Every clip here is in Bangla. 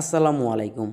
আসসালামু আলাইকুম।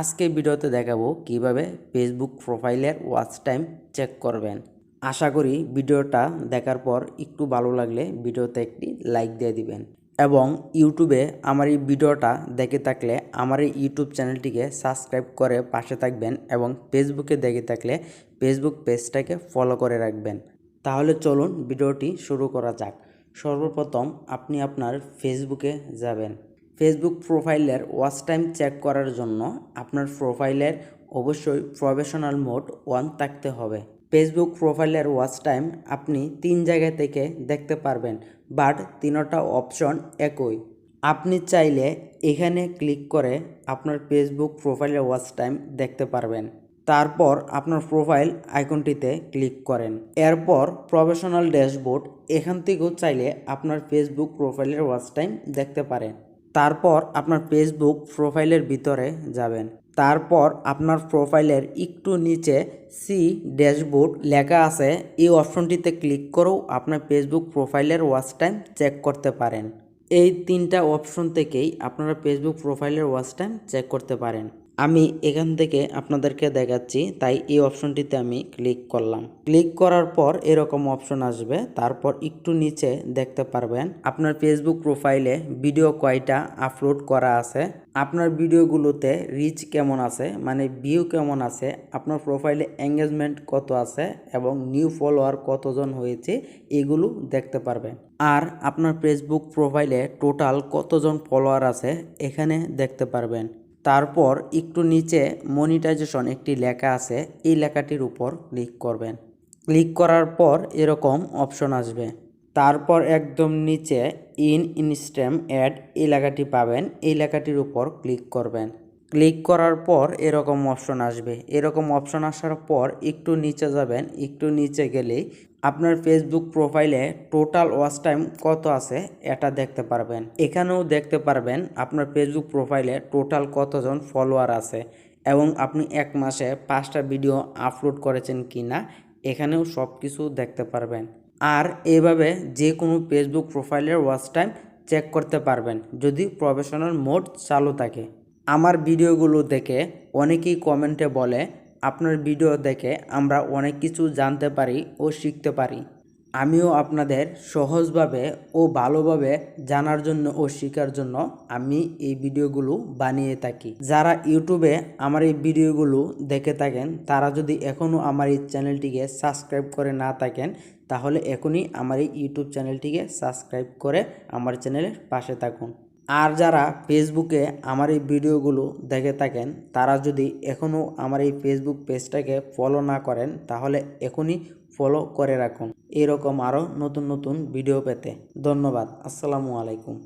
আজকে ভিডিওতে দেখাবো কীভাবে ফেসবুক প্রোফাইলের ওয়াচ টাইম চেক করবেন। আশা করি ভিডিওটা দেখার পর একটু ভালো লাগলে ভিডিওতে একটি লাইক দিয়ে দিবেন। এবং ইউটিউবে আমার এই ভিডিওটা দেখে থাকলে আমার এই ইউটিউব চ্যানেলটিকে সাবস্ক্রাইব করে পাশে থাকবেন এবং ফেসবুকে দেখে থাকলে ফেসবুক পেজটাকে ফলো করে রাখবেন। তাহলে চলুন ভিডিওটি শুরু করা যাক। সর্বপ্রথম আপনি আপনার ফেসবুকে যাবেন। ফেসবুক প্রোফাইলের ওয়াচ টাইম চেক করার জন্য আপনার প্রোফাইলের অবশ্যই প্রফেশনাল মোড ওয়ান থাকতে হবে। ফেসবুক প্রোফাইলের ওয়াচ টাইম আপনি তিন জায়গা থেকে দেখতে পারবেন বাট তিনোটা অপশন একই। আপনি চাইলে এখানে ক্লিক করে আপনার ফেসবুক প্রোফাইলের ওয়াচ টাইম দেখতে পারবেন। তারপর আপনার প্রোফাইল আইকনটিতে ক্লিক করেন। এরপর প্রফেশনাল ড্যাশবোর্ড এখান থেকেও চাইলে আপনার ফেসবুক প্রোফাইলের ওয়াচ টাইম দেখতে পারেন। তারপর আপনার ফেসবুক প্রোফাইলের ভিতরে যাবেন। তারপর আপনার প্রোফাইলের একটু নিচে সি ড্যাশবোর্ড লেখা আছে। এই অপশনটিতে ক্লিক করেও আপনার ফেসবুক প্রোফাইলের ওয়াচ টাইম চেক করতে পারেন। এই তিনটা অপশন থেকেই আপনারা ফেসবুক প্রোফাইলের ওয়াচ টাইম চেক করতে পারেন। আমি এখান থেকে আপনাদেরকে দেখাচ্ছি, তাই এই অপশনটিতে আমি ক্লিক করলাম। ক্লিক করার পর এরকম অপশন আসবে, তারপর একটু নিচে দেখতে পারবেন, আপনার ফেসবুক প্রোফাইলে ভিডিও কয়টা আপলোড করা আছে, আপনার ভিডিওগুলোতে রিচ কেমন আছে মানে ভিউ কেমন আছে, আপনার প্রোফাইলে এঙ্গেজমেন্ট কত আছে, এবং নিউ ফলোয়ার কতজন হয়েছে, এগুলো দেখতে পারবেন। আর আপনার ফেসবুক প্রোফাইলে টোটাল কতজন ফলোয়ার আছে, এখানে দেখতে পারবেন। তারপর একটু নিচে মনিটাইজেশন একটি লেখা আছে, এই লেখাটির উপর ক্লিক করবেন। ক্লিক করার পর এরকম অপশন আসবে। তারপর একদম নিচে ইন ইনস্ট্যাম অ্যাড এই লেখাটি পাবেন, এই লেখাটির উপর ক্লিক করবেন। ক্লিক করার পর এরকম অপশন আসবে। এরকম অপশন আসার পর একটু নিচে যাবেন, একটু নিচে গেলেই আপনার ফেসবুক প্রোফাইলে টোটাল ওয়াচ টাইম কত আছে এটা দেখতে পারবেন। এখানেও দেখতে পারবেন আপনার ফেসবুক প্রোফাইলে টোটাল কতজন ফলোয়ার আছে এবং আপনি এক মাসে পাঁচটা ভিডিও আপলোড করেছেন কি না এখানেও সব কিছু দেখতে পারবেন। আর এভাবে যে কোনো ফেসবুক প্রোফাইলের ওয়াচ টাইম চেক করতে পারবেন যদি প্রফেশনাল মোড চালু থাকে। আমার ভিডিওগুলো দেখে অনেকেই কমেন্টে বলে আপনার ভিডিও দেখে আমরা অনেক কিছু জানতে পারি ও শিখতে পারি। আমিও আপনাদের সহজভাবে ও ভালোভাবে জানার জন্য ও শেখার জন্য আমি এই ভিডিওগুলো বানিয়ে থাকি। যারা ইউটিউবে আমার এই ভিডিওগুলো দেখে থাকেন, তারা যদি এখনও আমার এই চ্যানেলটিকে সাবস্ক্রাইব করে না থাকেন, তাহলে এখনই আমার এই ইউটিউব চ্যানেলটিকে সাবস্ক্রাইব করে আমার চ্যানেলের পাশে থাকুন। আর যারা ফেসবুকে আমার এই ভিডিওগুলো দেখে থাকেন, তারা যদি এখনও আমার এই ফেসবুক পেজটাকে ফলো না করেন, তাহলে এখনই ফলো করে রাখুন। এরকম আরও নতুন নতুন ভিডিও পেতে। ধন্যবাদ। আসসালামু আলাইকুম।